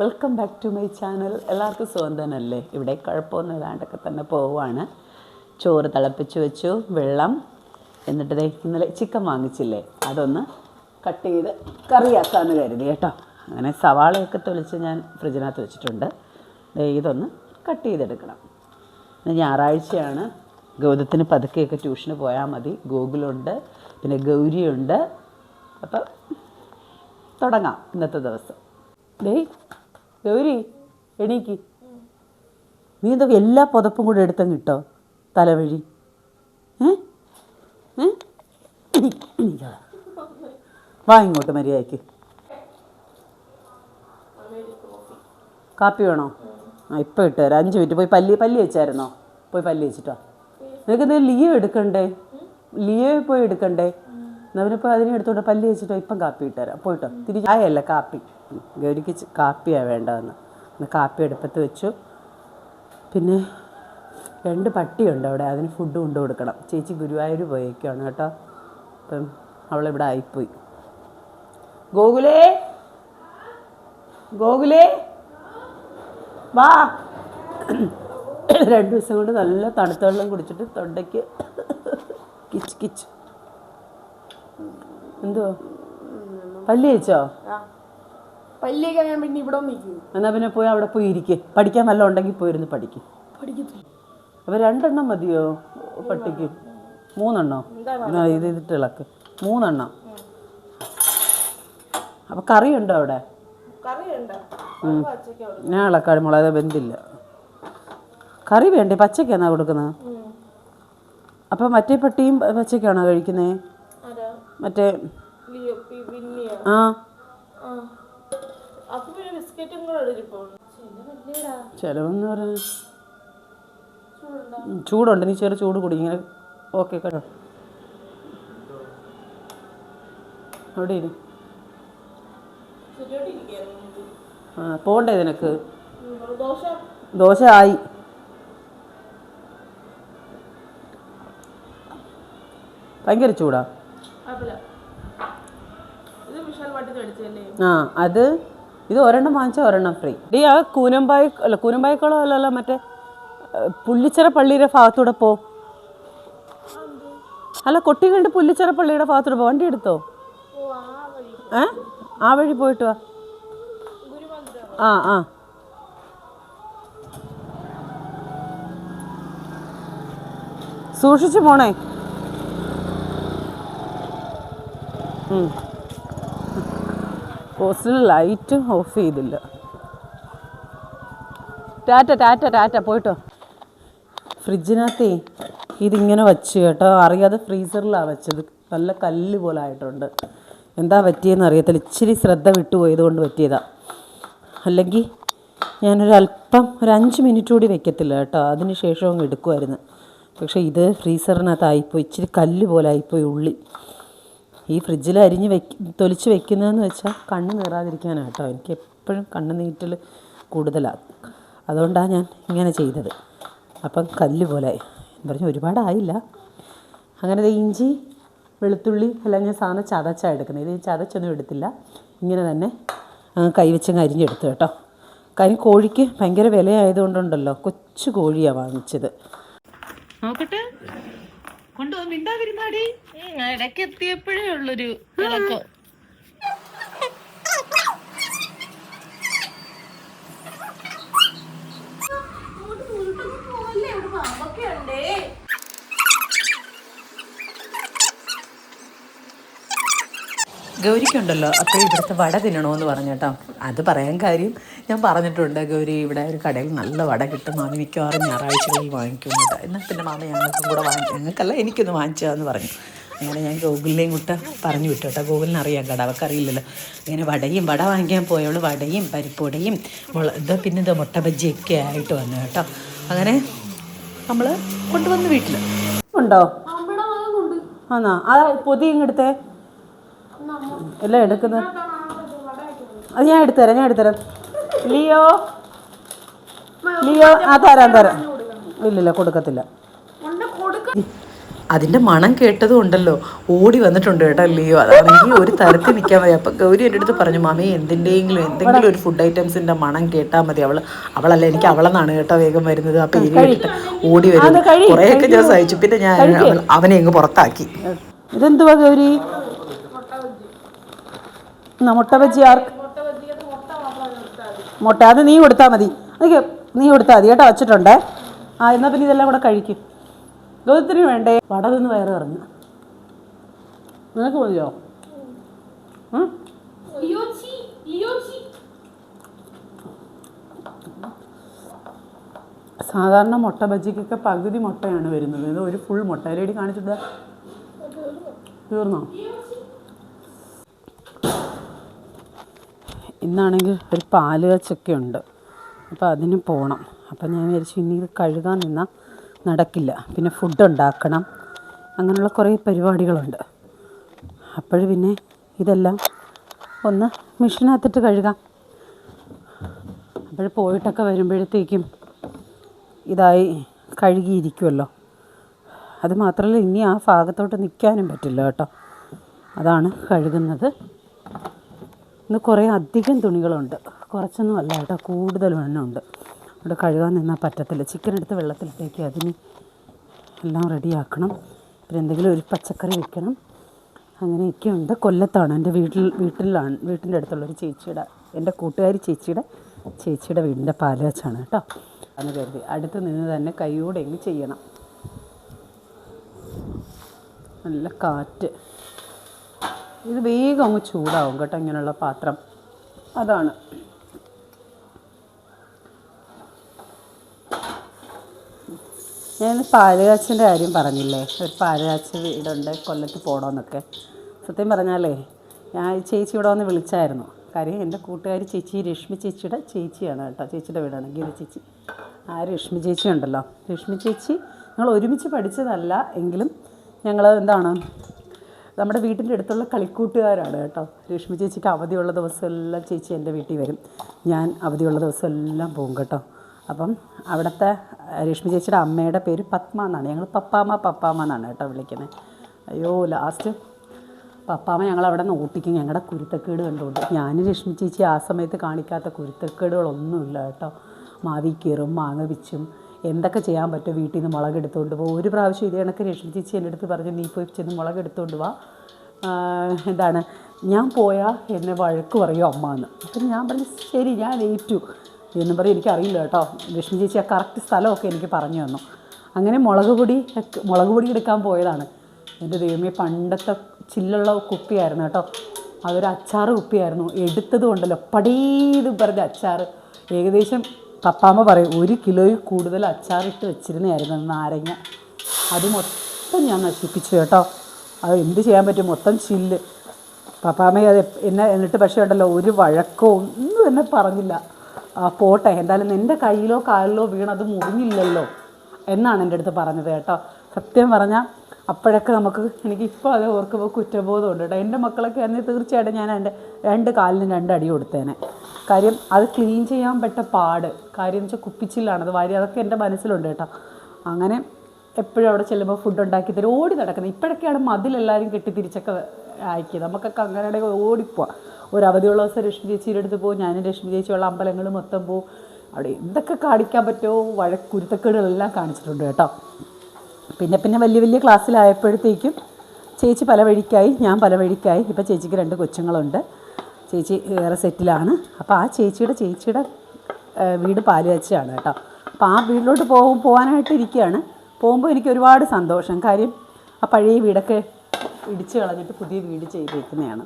Welcome back to my channel എല്ലാവർക്കും സുഖം തന്നെയല്ലേ? ഇവിടെ കുഴപ്പമൊന്നും ഇല്ലാണ്ടൊക്കെ തന്നെ പോവുകയാണ്. ചോറ് തിളപ്പിച്ച് വെച്ചു വെള്ളം. എന്നിട്ട് ദേ ഇന്നലെ ചിക്കൻ വാങ്ങിച്ചില്ലേ? അതൊന്ന് കട്ട് ചെയ്ത് കറിയാക്കാമെന്ന് കരുതി കേട്ടോ. അങ്ങനെ സവാളയൊക്കെ തൊളിച്ച് ഞാൻ ഫ്രിഡ്ജിനകത്ത് വെച്ചിട്ടുണ്ട്. ദേ ഇതൊന്ന് കട്ട് ചെയ്തെടുക്കണം. ഇന്ന് ഞായറാഴ്ചയാണ്. ഗൗതത്തിന് പതുക്കെയൊക്കെ ട്യൂഷന് പോയാൽ മതി. ഗൂഗിളുണ്ട് പിന്നെ ഗൗരിയുണ്ട്. അപ്പം തുടങ്ങാം ഇന്നത്തെ ദിവസം. ഡേയ് ഗൗരി എണീക്ക്. നീ എന്താ എല്ലാ പുതപ്പും കൂടെ എടുത്തങ്ങ് കിട്ടോ തലവഴി. വാ ഇങ്ങോട്ട് മര്യാദയ്ക്ക്. കാപ്പി വേണോ? ആ ഇപ്പം ഇട്ട് തരാം. അഞ്ച് മിനിറ്റ്. പോയി പല്ലി പല്ലി വെച്ചായിരുന്നോ? പോയി പല്ലി വെച്ചിട്ടോ. നിനക്ക് എന്തെങ്കിലും ലീവ് എടുക്കണ്ടേ? ലീവ് പോയി എടുക്കണ്ടേ? അവനിപ്പോൾ അതിനെ എടുത്തോണ്ട് പല്ലി വെച്ചിട്ടോ? ഇപ്പം കാപ്പി ഇട്ടുതരാം പോയിട്ടോ തിരിച്ച് ആയല്ല കാപ്പി? ഗൗരിക്ക് കാപ്പിയാണ് വേണ്ടതെന്ന്. ഇന്ന് കാപ്പി അടുപ്പത്ത് വെച്ചു. പിന്നെ രണ്ട് പട്ടിയുണ്ട് അവിടെ. അതിന് ഫുഡ് കൊണ്ടു കൊടുക്കണം. ചേച്ചി ഗുരുവായൂർ പോയേക്കാണ് കേട്ടോ. അപ്പം അവളിവിടെ ആയിപ്പോയി. ഗോകുലേ! ഗോകുലേ! വാ! രണ്ട് ദിവസം കൊണ്ട് നല്ല തണുത്ത വെള്ളം കുടിച്ചിട്ട് തൊണ്ടയ്ക്ക് കിച്ച് കിച്ച്. എന്തുവാ പല്ലി കഴിച്ചോ പല്ലിയൊക്കെ ഞാൻ പിന്നെ ഇവിടെ എന്നാൽ പിന്നെ പോയി അവിടെ പോയി ഇരിക്കേ. പഠിക്കാൻ നല്ല ഉണ്ടെങ്കിൽ പോയിരുന്ന് പഠിക്കും. പഠിക്കത്തില്ല. അപ്പോൾ രണ്ടെണ്ണം മതിയോ? പട്ടിക്ക്. മൂന്നെണ്ണോ? ആ, ഇത് ഇതിട്ട് ഇളക്ക്. മൂന്നെണ്ണം. അപ്പോൾ കറിയുണ്ടോ അവിടെ? കറിയുണ്ടോ. ഞാൻ ഇളക്കാടി മുളക് വെന്തില്ല. കറി വേണ്ടേ? പച്ചക്കാണോ കൊടുക്കുന്നത്? അപ്പോൾ മറ്റേ പട്ടിയും പച്ചക്കാണോ കഴിക്കുന്നത് ആരാ? മറ്റേ ആ. ചിലവെന്ന് പറഞ്ഞാൽ ചൂടുണ്ടോ? നീ ചെറു ചൂട് കുടി. ഇങ്ങനെ ഓക്കെ കേട്ടോ. അവിടെ ഇരി. ആ പോണ്ടേ നിനക്ക്? ദോശ. ആയി. ഭയങ്കര ചൂടാ. ആ അത് ഇത് ഒരെണ്ണം വാങ്ങിച്ചാൽ ഒരെണ്ണം ഫ്രീ ഡീ ആ കൂനമ്പായി അല്ല കൂനമ്പായക്കുളം അല്ലല്ലോ മറ്റേ പുള്ളിച്ചിറ പള്ളിയുടെ ഭാഗത്തൂടെ പോ. അല്ല കൊട്ടിക്കണ്ട് പുല്ലിച്ചിറ പള്ളിയുടെ ഭാഗത്തൂടെ പോ. വണ്ടി എടുത്തോ? ഏ? ആ വഴി പോയിട്ട് വാ. ആ ആ. സൂക്ഷിച്ചു പോണേ. ഉം. പോസ്റ്റിൽ ലൈറ്റ് ഓഫ് ചെയ്തില്ല. ടാറ്റ ടാറ്റ ടാറ്റ പോയിട്ടോ. ഫ്രിഡ്ജിനകത്തേ ഇതിങ്ങനെ വച്ച് കേട്ടോ. അറിയാതെ ഫ്രീസറിലാണ് വെച്ചത്. നല്ല കല്ല് പോലെ ആയിട്ടുണ്ട്. എന്താ പറ്റിയെന്ന് അറിയത്തില്ല. ഇച്ചിരി ശ്രദ്ധ വിട്ടുപോയത് കൊണ്ട് പറ്റിയതാ. അല്ലെങ്കിൽ ഞാനൊരല്പം ഒരു അഞ്ച് മിനിറ്റ് കൂടി വെക്കത്തില്ല കേട്ടോ. അതിന് ശേഷം അങ്ങ് എടുക്കുമായിരുന്നു പക്ഷേ ഇത് ഫ്രീസറിനകത്തായിപ്പോയി. ഇച്ചിരി കല്ല് പോലെ ആയിപ്പോയി ഉള്ളി. ഈ ഫ്രിഡ്ജിൽ അരിഞ്ഞ് വെക്ക് തൊലിച്ച് വെക്കുന്നതെന്ന് വെച്ചാൽ കണ്ണ് നീറാതിരിക്കാനാണ് കേട്ടോ. എനിക്ക് എപ്പോഴും കണ്ണ് നീറ്റൽ കൂടുതലാണ് അതുകൊണ്ടാണ് ഞാൻ ഇങ്ങനെ ചെയ്തത്. അപ്പം കല്ല് പോലെ. എന്ന് പറഞ്ഞാൽ ഒരുപാടായില്ല. അങ്ങനെ ഇഞ്ചി വെളുത്തുള്ളി എല്ലാം ഞാൻ സാധനം ചതച്ചാണ് എടുക്കുന്നത്. ഇത് ചതച്ചൊന്നും എടുത്തില്ല. ഇങ്ങനെ തന്നെ കൈവച്ചങ്ങ് അരിഞ്ഞെടുത്തു കേട്ടോ. കാര്യം കോഴിക്ക് ഭയങ്കര വിലയായതുകൊണ്ടുണ്ടല്ലോ. കൊച്ചു കോഴിയാണ് വാങ്ങിച്ചത്. നോക്കട്ടെ. കൊണ്ടുപോ മിണ്ടാതിരുന്നാടി. ഇടയ്ക്ക് എത്തിയപ്പോഴേ ഉള്ളൊരു ഇളക്കം. ഗൗരിക്കുണ്ടല്ലോ അപ്പോൾ ഇവിടുത്തെ വട തിന്നണമെന്ന് പറഞ്ഞു കേട്ടോ. അത് പറയാൻ കാര്യം ഞാൻ പറഞ്ഞിട്ടുണ്ട് ഗൗരി ഇവിടെ ഒരു കടയിൽ നല്ല വട കിട്ടും മാമി മിക്കവാറും ഞായറാഴ്ചകളിൽ വാങ്ങിക്കും കേട്ടോ. എന്നാൽ പിന്നെ മാമ ഞങ്ങൾക്കും കൂടെ വാങ്ങി ഞങ്ങൾക്കല്ല എനിക്കൊന്ന് വാങ്ങിച്ചതെന്ന് പറഞ്ഞു. അങ്ങനെ ഞാൻ ഗൂഗിളിനെയും കൂട്ട പറഞ്ഞു വിട്ടു കേട്ടോ. ഗൂഗിളിന് അറിയാം കേട്ടോ അവൾക്കറിയില്ലല്ലോ ഇങ്ങനെ വടയും വട വാങ്ങിക്കാൻ പോയവൾ വടയും പരിപ്പുടയും മുള ഇത് പിന്നെ ഇത് മുട്ട ബജ്ജിയൊക്കെ ആയിട്ട് വന്നു കേട്ടോ. അങ്ങനെ നമ്മൾ കൊണ്ടുവന്ന് വീട്ടിൽ ഉണ്ടോ? ആ പൊതി ഇങ്ങെടുത്തേ എല്ലാം എടുക്കുന്നത് അത് ഞാൻ എടുത്തുതരാം ഞാൻ എടുത്തുതരാം. ലിയോ? ലിയോ ആ തരാം തരാം. ഇല്ലില്ല കൊടുക്കത്തില്ല. അതിന്റെ മണം കേട്ടതും ഉണ്ടല്ലോ. ഓടി വന്നിട്ടുണ്ട് കേട്ടോ ലിയോ. അതാണെങ്കിൽ ഒരു തരത്തിൽ നിൽക്കാൻ മതി അപ്പം ഗൗരി എന്റെ അടുത്ത് പറഞ്ഞു മമ്മി എന്തിന്റെയെങ്കിലും എന്തെങ്കിലും ഒരു ഫുഡ് ഐറ്റംസിന്റെ മണം കേട്ടാ മതി. അവൾ അവളല്ല എനിക്ക് അവളെന്നാണ് കേട്ടോ വേഗം വരുന്നത്. ആ പേര് കേട്ടിട്ട് ഓടി വരുന്നത് കുറേയൊക്കെ ഞാൻ സഹിച്ചു. പിന്നെ ഞാൻ അവനെ ഇങ്ങ് പുറത്താക്കി. ഇതെന്തുവാ ഗൗരി? എന്നാ മുട്ട ബജ്ജി ആർക്ക് മുട്ട അത് നീ കൊടുത്താൽ മതി. അതൊക്കെ നീ കൊടുത്താൽ മതി കേട്ടോ വച്ചിട്ടുണ്ട്. ആ എന്നാൽ പിന്നെ ഇതെല്ലാം കൂടെ കഴിക്കും. ഗൗതത്തിന് വേണ്ടേ? വട തിന്ന് വയറ് പറഞ്ഞു നിനക്ക് മതിയോ? സാധാരണ മുട്ട ബജ്ജിക്കൊക്കെ പകുതി മുട്ടയാണ് വരുന്നത്. ഇത് ഒരു ഫുൾ മുട്ട. അതിലേടി കാണിച്ചിട്ട് തീർന്നോ? ഇന്നാണെങ്കിൽ ഒരു പാൽ കച്ചൊക്കെ ഉണ്ട് അപ്പോൾ അതിന് പോകണം അപ്പം ഞാൻ വിചാരിച്ചു ഇനി ഇത് കഴുകാൻ നിന്നാൽ നടക്കില്ല. പിന്നെ ഫുഡ് ഉണ്ടാക്കണം. അങ്ങനെയുള്ള കുറേ പരിപാടികളുണ്ട്. അപ്പോൾ പിന്നെ ഇതെല്ലാം ഒന്ന് മെഷീനകത്തിട്ട് കഴുകാം. അപ്പോൾ പോയിട്ടൊക്കെ വരുമ്പോഴത്തേക്കും ഇതായി കഴുകിയിരിക്കുമല്ലോ അത് മാത്രമല്ല ഇനി ആ ഭാഗത്തോട്ട് നിൽക്കാനും പറ്റില്ല കേട്ടോ. അതാണ് കഴുകുന്നത്. ഇന്ന് കുറേ അധികം തുണികളുണ്ട്. കുറച്ചൊന്നും അല്ല കേട്ടോ കൂടുതൽ എണ്ണം ഉണ്ട് അവിടെ കഴുകാൻ നിന്നാൽ പറ്റത്തില്ല. ചിക്കൻ എടുത്ത് വെള്ളത്തിലിട്ടേക്ക് അതിന് എല്ലാം റെഡിയാക്കണം പിന്നെ എന്തെങ്കിലും ഒരു പച്ചക്കറി വെക്കണം. അങ്ങനെയൊക്കെ ഉണ്ട്. കൊല്ലത്താണ്. എന്റെ വീട്ടിൽ വീട്ടിലാണ് വീട്ടിന്റെ അടുത്തുള്ളൊരു ചേച്ചിയുടെ എന്റെ കൂട്ടുകാരി ചേച്ചിയുടെ ചേച്ചിയുടെ വീടിന്റെ പാൽ വെച്ചാണ് കേട്ടോ. എന്ന് കരുതി. അടുത്ത് നിന്ന് തന്നെ കൈയോടെ ചെയ്യണം. നല്ല കാറ്റ്. ഇത് വേഗം അങ്ങ് ചൂടാവും കേട്ടോ ഇങ്ങനെയുള്ള പാത്രം. അതാണ്. ഞാൻ പാലുകാച്ചിന്റെ കാര്യം പറഞ്ഞില്ലേ? ഒരു പാലുകാച്ച വീടുണ്ട് കൊല്ലത്ത് പോകണമെന്നൊക്കെ സത്യം പറഞ്ഞാലേ ഞാൻ ഈ ചേച്ചി ഇവിടെ വന്ന് വിളിച്ചായിരുന്നു. കാര്യം എന്റെ കൂട്ടുകാരി ചേച്ചി രശ്മി ചേച്ചിയുടെ ചേച്ചിയാണ് കേട്ടോ ചേച്ചിയുടെ വീടാണ് ഗിരി ചേച്ചി. ആ രശ്മി ചേച്ചി ഉണ്ടല്ലോ. രശ്മി ചേച്ചി ഞങ്ങൾ ഒരുമിച്ച് പഠിച്ചതല്ല എങ്കിലും ഞങ്ങൾ എന്താണ് നമ്മുടെ വീട്ടിന്റെ അടുത്തുള്ള കളിക്കൂട്ടുകാരാണ് കേട്ടോ. ലക്ഷ്മി ചേച്ചിക്ക് അവധിയുള്ള ദിവസമെല്ലാം ചേച്ചി എന്റെ വീട്ടിൽ വരും. ഞാൻ അവധിയുള്ള ദിവസമെല്ലാം പോകും കേട്ടോ. അപ്പം അവിടുത്തെ ലക്ഷ്മി ചേച്ചിയുടെ അമ്മയുടെ പേര് പത്മ എന്നാണ്. ഞങ്ങൾ പപ്പാമ്മ പപ്പാമ്മ എന്നാണ് കേട്ടോ വിളിക്കുന്നത്. അയ്യോ ലാസ്റ്റ്. പപ്പാമ്മ ഞങ്ങൾ അവിടെ നിന്ന് ഓട്ടിക്കും ഞങ്ങളുടെ കുരുത്തക്കേട് കണ്ടുകൊണ്ട് ഞാൻ രശ്മി ചേച്ചി ആ സമയത്ത് കാണിക്കാത്ത കുരുത്തക്കേടുകളൊന്നുമില്ല കേട്ടോ. മാവി കയറും മാങ്ങ പിച്ചും എന്തൊക്കെ ചെയ്യാൻ പറ്റും വീട്ടിൽ നിന്ന് മുളക് എടുത്തുകൊണ്ട് പോകും ഒരു പ്രാവശ്യം ഇതേ കണക്ക് രശ്മി ചേച്ചി എന്റെ അടുത്ത് പറഞ്ഞു നീ പോയി ചെന്ന് മുളക് എടുത്തുകൊണ്ട് വാ. എന്താണ്? ഞാൻ പോയാൽ എന്നെ വഴക്ക് പറയും അമ്മ എന്ന് അപ്പം ഞാൻ പറഞ്ഞു ശരി ഞാൻ ഏറ്റു. എന്ന് പറയും എനിക്കറിയില്ല കേട്ടോ. ലക്ഷ്മി ചേച്ചി ആ കറക്റ്റ് സ്ഥലമൊക്കെ എനിക്ക് പറഞ്ഞു തന്നു. അങ്ങനെ മുളക് പൊടി മുളക് പൊടി എടുക്കാൻ പോയതാണ്. എന്റെ ദൈവമേ പണ്ടത്തെ ചില്ലുള്ള കുപ്പിയായിരുന്നു കേട്ടോ. അതൊരു അച്ചാറ് കുപ്പിയായിരുന്നു. എടുത്തത് കൊണ്ടല്ലോ പടീത് പറഞ്ഞ അച്ചാറ്. ഏകദേശം പപ്പാമ്മ പറയും ഒരു കിലോയിൽ കൂടുതൽ അച്ചാറിട്ട് വെച്ചിരുന്നതായിരുന്നു നാരങ്ങ. അത് മൊത്തം ഞാൻ നശിപ്പിച്ചു കേട്ടോ. അത് എന്ത് ചെയ്യാൻ പറ്റും? മൊത്തം ചില്ല്. പപ്പാമ്മ അത് എന്നെ എന്നിട്ട് പക്ഷേ ഉണ്ടല്ലോ ഒരു വഴക്കോ ഒന്നും എന്നെ പറഞ്ഞില്ല. ആ പോട്ടെ എന്തായാലും നിന്റെ കയ്യിലോ കാലിലോ വീണത് മുറിഞ്ഞില്ലല്ലോ എന്നാണ് എന്റെ അടുത്ത് പറഞ്ഞത് കേട്ടോ. സത്യം പറഞ്ഞാൽ അപ്പോഴൊക്കെ നമുക്ക് എനിക്ക് ഇപ്പോൾ അത് ഓർക്കുമ്പോൾ കുറ്റബോധമുണ്ട് കേട്ടോ. എന്റെ മക്കളൊക്കെ ആണെങ്കിൽ തീർച്ചയായിട്ടും ഞാൻ എന്റെ രണ്ട് കാലിന് രണ്ട് അടി കൊടുത്തേനെ. കാര്യം അത് ക്ലീൻ ചെയ്യാൻ പെട്ട പാട്. കാര്യം എന്ന് വെച്ചാൽ അത് വാരി അതൊക്കെ എന്റെ മനസ്സിലുണ്ട് കേട്ടോ. അങ്ങനെ എപ്പോഴും അവിടെ ചെല്ലുമ്പോൾ ഫുഡ് ഉണ്ടാക്കി തരും. ഓടി നടക്കുന്നത് ഇപ്പോഴൊക്കെയാണ് മതിലെല്ലാവരും കെട്ടി തിരിച്ചൊക്കെ അയക്കുക നമുക്കൊക്കെ അങ്ങനെ ഓടിപ്പോവാം. ഒരു അവധിയുള്ള ദിവസം രശ്മി ചേച്ചിയുടെ അടുത്ത് പോകും ഞാനും രശ്മി ചേച്ചിയുള്ള അമ്പലങ്ങൾ മൊത്തം പോവും അവിടെ എന്തൊക്കെ കാണിക്കാൻ പറ്റുമോ? വഴക്കുരുത്തക്കേടുകളെല്ലാം കാണിച്ചിട്ടുണ്ട് കേട്ടോ. പിന്നെ പിന്നെ വലിയ വലിയ ക്ലാസ്സിലായപ്പോഴത്തേക്കും ചേച്ചി പല വഴിക്കായി ഞാൻ പല വഴിക്കായി. ഇപ്പോൾ ചേച്ചിക്ക് രണ്ട് കൊച്ചുങ്ങളുണ്ട്. ചേച്ചി വേറെ സെറ്റിലാണ്. അപ്പോൾ ആ ചേച്ചിയുടെ ചേച്ചിയുടെ വീട് പാലുവച്ചാണ് കേട്ടോ. അപ്പോൾ ആ വീട്ടിലോട്ട് പോകും പോകാനായിട്ട് ഇരിക്കുകയാണ് പോകുമ്പോൾ എനിക്ക് ഒരുപാട് സന്തോഷം. കാര്യം ആ പഴയ വീടൊക്കെ ഇടിച്ച് കളഞ്ഞിട്ട് പുതിയ വീട് ചെയ്തിരിക്കുന്നതാണ്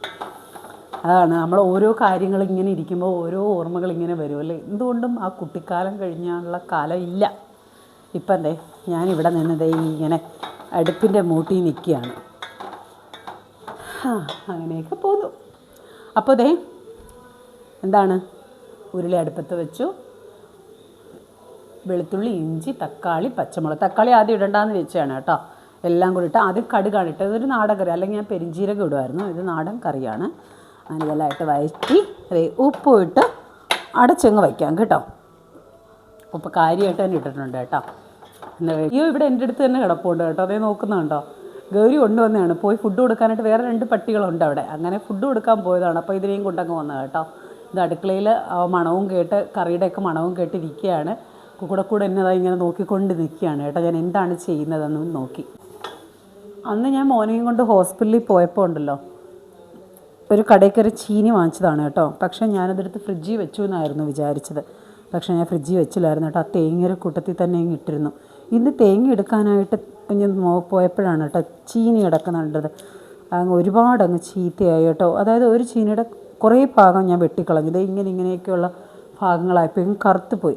അതാണ് നമ്മൾ ഓരോ കാര്യങ്ങൾ ഇങ്ങനെ ഇരിക്കുമ്പോൾ ഓരോ ഓർമ്മകൾ ഇങ്ങനെ വരുമല്ലേ എന്തുകൊണ്ടും ആ കുട്ടിക്കാലം കഴിഞ്ഞാലുള്ള കാലം ഇല്ല. ഇപ്പം എന്തേ ഞാനിവിടെ ദേ ഇങ്ങനെ അടുപ്പിന്റെ മൂട്ടി നിൽക്കുകയാണ്. അങ്ങനെയൊക്കെ പോന്നു. അപ്പോൾ ദേ എന്താണ്? ഉരുളി അടുപ്പത്ത് വെച്ചു. വെളുത്തുള്ളി ഇഞ്ചി തക്കാളി പച്ചമുളക്. തക്കാളി ആദ്യം ഇടണ്ടെന്ന് വെച്ചാണ് കേട്ടോ. എല്ലാം കൂടി ഇട്ട് ആദ്യം കടുകാണ് ഇട്ടത്. ഇതൊരു നാടൻ കറി അല്ലെങ്കിൽ ഞാൻ പെരിഞ്ചീരകം ഇടുമായിരുന്നു. ഇത് നാടൻ കറിയാണ്. അങ്ങനെ ഇതെല്ലാമായിട്ട് വഴറ്റി ഉപ്പ് ഉപ്പും ഇട്ട് അടച്ചങ്ങ് വയ്ക്കാം കേട്ടോ. ഉപ്പ് കാര്യമായിട്ട് തന്നെ ഇട്ടിട്ടുണ്ട് കേട്ടോ. എന്നാ അയ്യോ ഇവിടെ എന്റെ അടുത്ത് തന്നെ കിടപ്പുണ്ട് കേട്ടോ. അതേ നോക്കുന്നുണ്ടോ? ഗൗരി കൊണ്ടുവന്നതാണ്. പോയി ഫുഡ് കൊടുക്കാനായിട്ട് വേറെ രണ്ട് പട്ടികളുണ്ട് അവിടെ. അങ്ങനെ ഫുഡ് കൊടുക്കാൻ പോയതാണ്. അപ്പോൾ ഇതിനെയും കൊണ്ടങ്ങ് വന്നത് കേട്ടോ. ഇത് അടുക്കളയിൽ മണവും കേട്ട് കറിയുടെയൊക്കെ മണവും കേട്ട് ഇരിക്കുകയാണ് കൂടെ കൂടെ എന്നതാ ഇങ്ങനെ നോക്കിക്കൊണ്ട് നിൽക്കുകയാണ് കേട്ടോ. ഞാൻ എന്താണ് ചെയ്യുന്നതെന്ന് നോക്കി. അന്ന് ഞാൻ മോനെയും കൊണ്ട് ഹോസ്പിറ്റലിൽ പോയപ്പോൾ ഉണ്ടല്ലോ. ഒരു കടയിൽ കയറി ചീനി വാങ്ങിച്ചതാണ് കേട്ടോ. പക്ഷേ ഞാനതെടുത്ത് ഫ്രിഡ്ജിൽ വെച്ചു എന്നായിരുന്നു വിചാരിച്ചത്. പക്ഷേ ഞാൻ ഫ്രിഡ്ജിൽ വെച്ചില്ലായിരുന്നു കേട്ടോ. ആ തേങ്ങയുടെ കൂട്ടത്തിൽ തന്നെ ഇങ്ങ് ഇട്ടിരുന്നു. ഇന്ന് തേങ്ങ എടുക്കാനായിട്ട് ഞാൻ പോയപ്പോഴാണ് കേട്ടോ ചീനി കിടക്കുന്നുണ്ടത് അങ്ങ് ഒരുപാട് അങ്ങ് ചീത്തയായി കേട്ടോ. അതായത് ഒരു ചീനിയുടെ കുറേ ഭാഗം ഞാൻ വെട്ടിക്കളഞ്ഞു. ദേ ഇങ്ങനെ ഇങ്ങനെയൊക്കെയുള്ള ഭാഗങ്ങളായപ്പോൾ ഇങ്ങ് കറുത്ത് പോയി.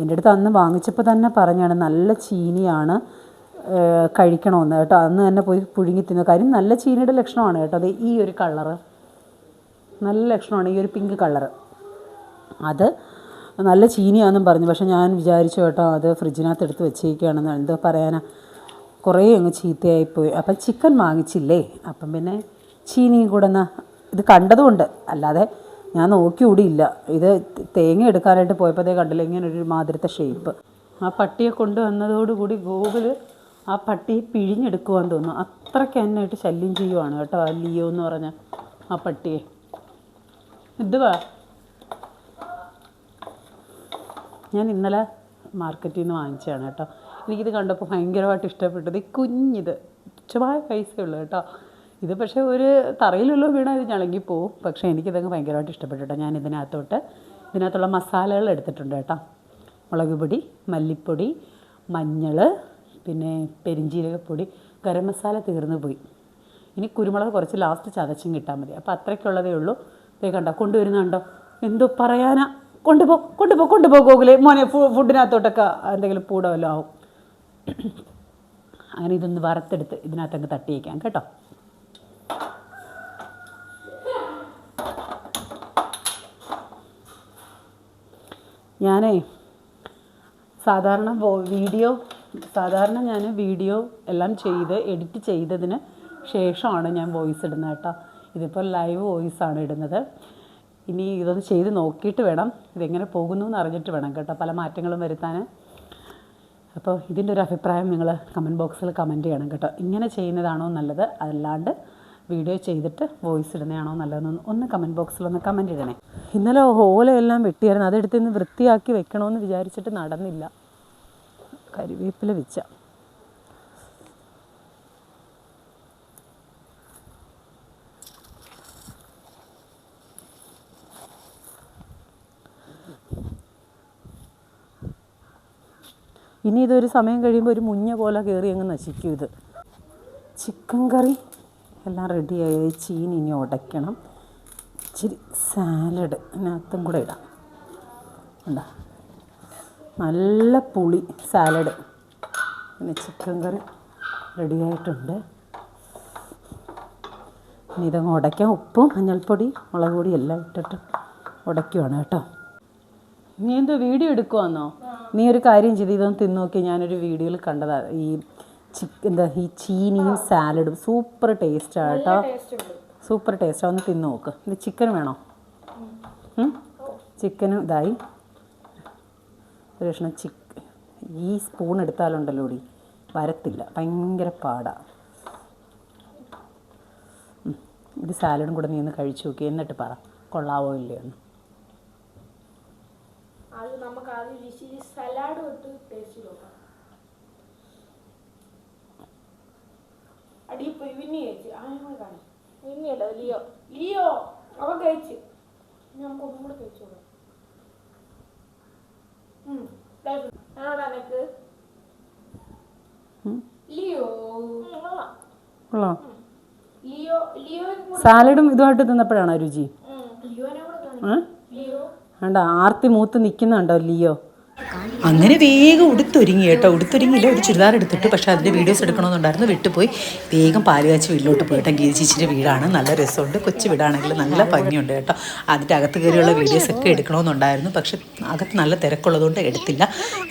എന്റെ അടുത്ത് അന്ന് വാങ്ങിച്ചപ്പോൾ തന്നെ പറഞ്ഞാണ് നല്ല ചീനിയാണ് കഴിക്കണമെന്ന് കേട്ടോ. അന്ന് തന്നെ പോയി പുഴുങ്ങി തിന്ന. കാര്യം നല്ല ചീനിയുടെ ലക്ഷണമാണ് കേട്ടോ. അത് ഈ ഒരു കളറ്. നല്ല ലക്ഷണമാണ് ഈ ഒരു പിങ്ക് കളറ്. അത് നല്ല ചീനിയാണെന്നും പറഞ്ഞു. പക്ഷേ ഞാൻ വിചാരിച്ചു കേട്ടോ അത് ഫ്രിഡ്ജിനകത്ത് എടുത്ത് വെച്ചേക്കുകയാണെന്ന് എന്തോ പറയാനാ. കുറേ അങ്ങ് ചീത്തയായിപ്പോയി. അപ്പം ചിക്കൻ വാങ്ങിച്ചില്ലേ? അപ്പം പിന്നെ ചീനിയും കൂടെ എന്നാ ഇത് കണ്ടതുകൊണ്ട്. അല്ലാതെ ഞാൻ നോക്കി കൂടിയില്ല ഇത് തേങ്ങ എടുക്കാനായിട്ട് പോയപ്പോഴത്തേ കണ്ടില്ല? ഇങ്ങനെ ഒരു മാതിരത്തെ ഷേപ്പ് ആ പട്ടിയെ കൊണ്ടുവന്നതോടുകൂടി ഗൂഗിൾ ആ പട്ടിയെ പിഴിഞ്ഞെടുക്കുവാൻ തോന്നുന്നു. അത്രയ്ക്ക് എന്നായിട്ട് ശല്യം ചെയ്യുവാണ് കേട്ടോ ആ ലിയോ എന്ന് പറഞ്ഞ ആ പട്ടിയെ. ഇത് വാ. ഞാൻ ഇന്നലെ മാർക്കറ്റിൽ നിന്ന് വാങ്ങിച്ചതാണ് കേട്ടോ. എനിക്കിത് കണ്ടപ്പോൾ ഭയങ്കരമായിട്ട് ഇഷ്ടപ്പെട്ടത് ഈ കുഞ്ഞിത്. തുച്ഛമായ ഉള്ളൂ കേട്ടോ. ഇത് പക്ഷേ ഒരു തറയിലുള്ള വീണാൽ ഇത് ഞളങ്ങിപ്പോവും പക്ഷേ എനിക്കിതങ്ങ് ഭയങ്കരമായിട്ട് ഇഷ്ടപ്പെട്ടു കേട്ടോ. ഞാൻ ഇതിനകത്തോട്ട് ഇതിനകത്തുള്ള മസാലകൾ എടുത്തിട്ടുണ്ട് കേട്ടോ. മുളക് പൊടി മല്ലിപ്പൊടി മഞ്ഞൾ പിന്നെ പെരിഞ്ജീരകപ്പൊടി ഗരം മസാല തീർന്നു പോയി. ഇനി കുരുമുളക് കുറച്ച് ലാസ്റ്റ് ചതച്ചും കിട്ടാൽ മതി. അപ്പോൾ അത്രയ്ക്കുള്ളതേ ഉള്ളൂ. ഇതേ കണ്ടോ കൊണ്ടുവരുന്നുണ്ടോ എന്തോ പറയാനാ. കൊണ്ടുപോ കൊണ്ടുപോ കൊണ്ടുപോ ഗോകുലെ. മോനെ ഫുഡിനകത്തോട്ടൊക്കെ എന്തെങ്കിലും പൂട ആവും? അങ്ങനെ ഇതൊന്ന് വറുത്തെടുത്ത് ഇതിനകത്തങ്ങ് തട്ടി വയ്ക്കാം കേട്ടോ. ഞാനേ സാധാരണ വീഡിയോ സാധാരണ ഞാൻ വീഡിയോ എല്ലാം ചെയ്ത് എഡിറ്റ് ചെയ്തതിന് ശേഷമാണ് ഞാൻ വോയിസ് ഇടുന്നത് കേട്ടോ. ഇതിപ്പോൾ ലൈവ് വോയിസ് ആണ് ഇടുന്നത്. ഇനി ഇതൊന്ന് ചെയ്ത് നോക്കിയിട്ട് വേണം ഇതെങ്ങനെ പോകുന്നു എന്ന് അറിഞ്ഞിട്ട് വേണം കേട്ടോ പല മാറ്റങ്ങളും വരുത്താൻ. അപ്പോൾ ഇതിന്റെ ഒരു അഭിപ്രായം നിങ്ങൾ കമന്റ് ബോക്സിൽ കമന്റ് ചെയ്യണം കേട്ടോ. ഇങ്ങനെ ചെയ്യുന്നതാണോ നല്ലത്? അല്ലാണ്ട് വീഡിയോ ചെയ്തിട്ട് വോയിസ് ഇടുന്നതാണോ നല്ലതെന്ന് ഒന്ന് കമന്റ് ബോക്സിലൊന്ന് കമന്റ് ഇടണേ. ഇന്നലെ ഓലയെല്ലാം വെട്ടിയായിരുന്നു. അതെടുത്ത് ഇന്ന് വൃത്തിയാക്കി വെക്കണമെന്ന് വിചാരിച്ചിട്ട് നടന്നില്ല. കരിവേപ്പില വെച്ച. ഇനി ഇതൊരു സമയം കഴിയുമ്പോൾ ഒരു മുഞ്ഞ പോലെ കയറി അങ്ങ് നശിക്കും ഇത്. ചിക്കൻ കറി എല്ലാം റെഡിയായി ചീനി ഇനി ഉടയ്ക്കണം ഇച്ചിരി സാലഡ് അതിനകത്തും കൂടെ ഇടാം. ഉണ്ടോ നല്ല പുളി സാലഡ് പിന്നെ ചിക്കൻ കറി റെഡിയായിട്ടുണ്ട് ഇനി ഇതങ്ങ് ഉടയ്ക്കാം ഉപ്പും മഞ്ഞൾപ്പൊടി മുളക് പൊടി എല്ലാം ഇട്ടിട്ട് ഉടയ്ക്കുവാണ് കേട്ടോ. നീ എന്തോ വീഡിയോ എടുക്കുവാന്നോ? നീ ഒരു കാര്യം ചെയ്ത് ഇതൊന്ന് തിന്നു നോക്കി. ഞാനൊരു വീഡിയോയിൽ കണ്ടതാ. ഈ ചിക്കൻ എന്താ ഈ ചീനിയും സാലഡും സൂപ്പർ ടേസ്റ്റാണ് കേട്ടോ. സൂപ്പർ ടേസ്റ്റാണ് ഒന്ന് തിന്നു നോക്ക്. ഇത് ചിക്കൻ വേണോ? ചിക്കനും ഇതായി. ഒരു കഷ്ണം ചിക്ക് ഈ സ്പൂൺ എടുത്താലുണ്ടല്ലോ ഡി. വരത്തില്ല. ഭയങ്കര പാടാണ് ഇത് സാലഡും കൂടെ നീ ഒന്ന് കഴിച്ചു നോക്കി. എന്നിട്ട് പറ. കൊള്ളാവോ ഇല്ലയോ എന്ന് അത് നമുക്ക് ആദ്യം ഇച്ചിരി സലാഡ് തൊട്ട് ടേസ്റ്റ് നോക്കാം. അടി പോയി വിന്നി കഴിച്ച്. ആ കാണി. വിന്നിയല്ലോ ലിയോ? ലിയോ അവ കഴിച്ച്. ഇനി നമുക്ക് ഒന്നും കൂടെ കഴിച്ചു. ലിയോ. ലിയോ സാലഡും ഇതുമായിട്ട് തിന്നപ്പോഴാണോ രുചി? ലിയോനെ കൂടെ കാണി ലിയോ? വേണ്ട ആർത്തി മൂത്ത് നിൽക്കുന്നുണ്ടോ ലിയോ? അങ്ങനെ വേഗം ഉടുത്തൊരുങ്ങി കേട്ടോ. ഉടുത്തൊരുങ്ങിയില്ല ഒരു ചുരിദാർ എടുത്തിട്ട് പക്ഷേ അതിന്റെ വീഡിയോസ് എടുക്കണമെന്നുണ്ടായിരുന്നു. വിട്ടുപോയി. വേഗം പാൽ കാച്ചി വീട്ടിലോട്ട് പോയിട്ട് ഗീരി ചേച്ചിന്റെ വീടാണ്. നല്ല രസമുണ്ട്. കൊച്ചു വീടാണെങ്കിൽ നല്ല ഭംഗിയുണ്ട് കേട്ടോ. അതിന്റെ അകത്ത് കയറിയുള്ള വീഡിയോസ് ഒക്കെ എടുക്കണമെന്നുണ്ടായിരുന്നു. പക്ഷേ അകത്ത് നല്ല തിരക്കുള്ളതുകൊണ്ട് എടുത്തില്ല.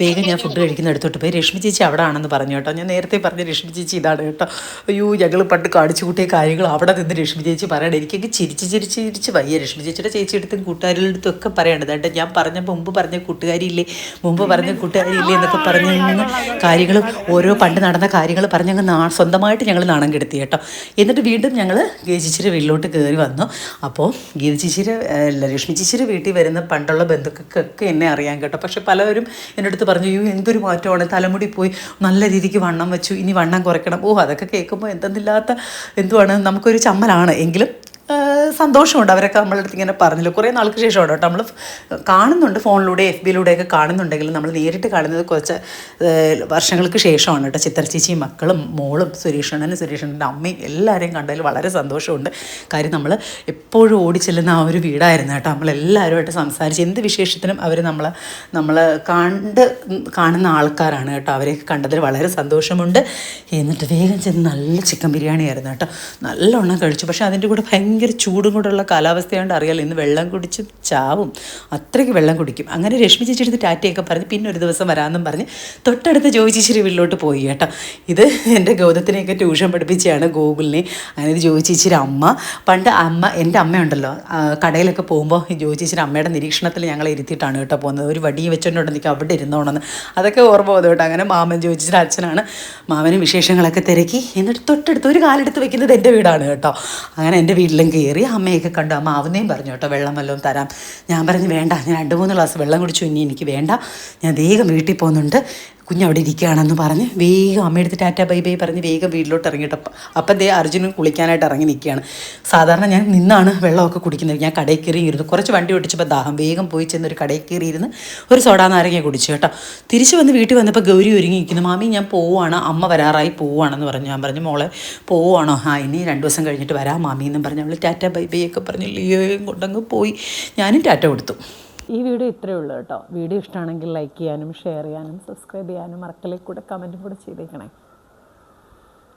വേഗം ഞാൻ ഫുഡ് കഴിക്കുന്ന എടുത്തോട്ട് പോയി. രശ്മി ചേച്ചി അവിടെ ആണെന്ന് പറഞ്ഞു കേട്ടോ. ഞാൻ നേരത്തെ പറഞ്ഞ രശ്മി ചേച്ചി ഇതാണ് കേട്ടോ. അയ്യോ ഞങ്ങൾ പണ്ട് കാണിച്ചു കൂട്ടിയ കാര്യങ്ങൾ അവിടെ നിന്ന് രശ്മി ചേച്ചി പറയണം. എനിക്കൊക്കെ ചിരിച്ച് ചിരിച്ച് ചിരിച്ച് വയ്യ. രശ്മി ചേച്ചിയുടെ ചേച്ചിയുടെ അടുത്തും കൂട്ടുകാരുടെ അടുത്തും ഒക്കെ പറയേണ്ടത് കേട്ടോ. ഞാൻ പറഞ്ഞ മുമ്പ് പറഞ്ഞ കൂട്ടുകാരിയില്ലേ? മുമ്പ് പറഞ്ഞ പറഞ്ഞ് കൂട്ടുകാരില്ലേ എന്നൊക്കെ പറഞ്ഞ് ഞങ്ങൾ കാര്യങ്ങൾ ഓരോ പണ്ട് നടന്ന കാര്യങ്ങൾ പറഞ്ഞങ്ങ് നാ സ്വന്തമായിട്ട് ഞങ്ങൾ നാണം കെടുത്തി കേട്ടോ. എന്നിട്ട് വീണ്ടും ഞങ്ങൾ ഗീതച്ചിച്ചിയുടെ വീട്ടിലോട്ട് കയറി വന്നു. അപ്പോൾ ഗീതച്ചിച്ചിയുടെ അല്ല ലക്ഷ്മി ചേച്ചിയുടെ വീട്ടിൽ വരുന്ന പണ്ടുള്ള ബന്ധുക്കൾക്കൊക്കെ എന്നെ അറിയാൻ കേട്ടോ. പക്ഷെ പലവരും എന്റെ അടുത്ത് പറഞ്ഞു അയ്യോ എന്തൊരു മാറ്റമാണ്. തലമുടി പോയി നല്ല രീതിക്ക് വണ്ണം വെച്ചു. ഇനി വണ്ണം കുറയ്ക്കണം. ഓ അതൊക്കെ കേൾക്കുമ്പോൾ എന്തെന്നില്ലാത്ത എന്തുവാണ്? നമുക്കൊരു ചമ്മലാണ്. എങ്കിലും സന്തോഷമുണ്ട്. അവരൊക്കെ നമ്മളടുത്ത് ഇങ്ങനെ പറഞ്ഞില്ല? കുറേ നാൾക്ക് ശേഷമാണ് കേട്ടോ. നമ്മൾ കാണുന്നുണ്ട് ഫോണിലൂടെ എഫ് ബിയിലൂടെയൊക്കെ കാണുന്നുണ്ടെങ്കിലും നമ്മൾ നേരിട്ട് കാണുന്നത് കുറച്ച് വർഷങ്ങൾക്ക് ശേഷമാണ് കേട്ടോ. ചിത്ര ചേച്ചിയും മക്കളും മോളും സുരേഷണനും സുരേഷണ്ണന്റെ അമ്മയും എല്ലാവരെയും കണ്ടതിൽ വളരെ സന്തോഷമുണ്ട്. കാര്യം നമ്മൾ എപ്പോഴും ഓടി ഓടിച്ചെല്ലുന്ന ആ ഒരു വീടായിരുന്നു കേട്ടോ. നമ്മളെല്ലാവരുമായിട്ട് സംസാരിച്ച് എന്ത് വിശേഷത്തിനും അവർ നമ്മൾ നമ്മൾ കണ്ട് കാണുന്ന ആൾക്കാരാണ് കേട്ടോ. അവരെയൊക്കെ കണ്ടതിൽ വളരെ സന്തോഷമുണ്ട്. എന്നിട്ട് വേഗം ചെന്ന് നല്ല ചിക്കൻ ബിരിയാണി ആയിരുന്നു കേട്ടോ. നല്ലോണം കഴിച്ചു. പക്ഷേ അതിന്റെ കൂടെ ഭയങ്കര ചൂടും കൂടെയുള്ള കാലാവസ്ഥയുണ്ട് അറിയാലോ ഇന്ന് വെള്ളം കുടിച്ച് ചാവും. അത്രയ്ക്ക് വെള്ളം കുടിക്കും. അങ്ങനെ രശ്മി ചേച്ചി എടുത്ത് ടാറ്റയൊക്കെ പറഞ്ഞ് പിന്നെ ഒരു ദിവസം വരാമെന്നും പറഞ്ഞ് തൊട്ടടുത്ത് ജോയി ചേച്ചിയുടെ വീട്ടിലോട്ട് പോയി കേട്ടോ. ഇത് എന്റെ ഗൗതത്തിനെയൊക്കെ ട്യൂഷൻ പഠിപ്പിച്ചാണ് ഗോകുലിനെ അങ്ങനെ ഇത് ജോയി ചേച്ചിയുടെ അമ്മ. പണ്ട് അമ്മ എന്റെ അമ്മയുണ്ടല്ലോ. കടയിലൊക്കെ പോകുമ്പോൾ ജോയി ചേച്ചിയുടെ അമ്മയുടെ നിരീക്ഷണത്തിൽ ഞങ്ങളെ ഇരുത്തിയിട്ടാണ് കേട്ടോ പോകുന്നത്. ഒരു വടി വെച്ചോണ്ട് നിൽക്കുക അവിടെ ഇരുന്നോണെന്ന്. അതൊക്കെ ഓർമ്മ പോകുന്നു കേട്ടോ. അങ്ങനെ മാമൻ ജോയി ചേച്ചിയുടെ അച്ഛനാണ്. മാമനും വിശേഷങ്ങളൊക്കെ തിരക്കി. എന്നിട്ട് തൊട്ടടുത്ത് ഒരു കാലെടുത്ത് വെക്കുന്നത് എന്റെ വീടാണ് കേട്ടോ. അങ്ങനെ എന്റെ വീട്ടിലും കയറി അമ്മയൊക്കെ കണ്ടു അമ്മ ആവുന്നേയും പറഞ്ഞു കേട്ടോ വെള്ളം വല്ലതും തരാം. ഞാൻ പറഞ്ഞു വേണ്ട ഞാൻ രണ്ട് മൂന്ന് ഗ്ലാസ് വെള്ളം കുടിച്ചു ഇനി എനിക്ക് വേണ്ട. ഞാൻ വേഗം വീട്ടിൽ പോകുന്നുണ്ട്. കുഞ്ഞവിടെ ഇരിക്കുകയാണെന്ന് പറഞ്ഞ് വേഗം അമ്മയെടുത്ത് ടാറ്റ ബൈ ബൈ പറഞ്ഞ് വേഗം വീട്ടിലോട്ട് ഇറങ്ങിയിട്ട് അപ്പം ദേ അർജുനും കുളിക്കാനായിട്ട് ഇറങ്ങി നിൽക്കുകയാണ്. സാധാരണ ഞാൻ നിന്നാണ് വെള്ളമൊക്കെ കുടിക്കുന്നത്. ഞാൻ കടയിൽ കയറി ഇരുന്നു കുറച്ച് വണ്ടി ഓടിച്ചപ്പോൾ ദാഹം വേഗം പോയി ചെന്ന് ഒരു കടയിൽ കയറി ഇരുന്ന് ഒരു സോഡാ നാരങ്ങ കുടിച്ചു കേട്ടോ. തിരിച്ചു വന്ന് വീട്ടിൽ വന്നപ്പോൾ ഗൗരി ഒരുങ്ങി നിൽക്കുന്നു. മാമി ഞാൻ പോവുകയാണ്. അമ്മ വരാറായി പോവുകയാണെന്ന് പറഞ്ഞു. ഞാൻ പറഞ്ഞു മോളെ പോവുകയാണോ? ആ ഇനി രണ്ട് ദിവസം കഴിഞ്ഞിട്ട് വരാം മാമി എന്നും പറഞ്ഞു അവൾ ടാറ്റ ബൈ ബൈ ഒക്കെ പറഞ്ഞ് ലിയോയും കൊണ്ടങ്ങ് പോയി. ഞാനും ടാറ്റ കൊടുത്തു. ഈ വീഡിയോ ഇത്രയേ ഉള്ളൂ കേട്ടോ. വീഡിയോ ഇഷ്ടമാണെങ്കിൽ ലൈക്ക് ചെയ്യാനും ഷെയർ ചെയ്യാനും സബ്സ്ക്രൈബ് ചെയ്യാനും മറക്കലേക്ക് കൂടെ കമന്റും കൂടെ ചെയ്തേക്കണേ.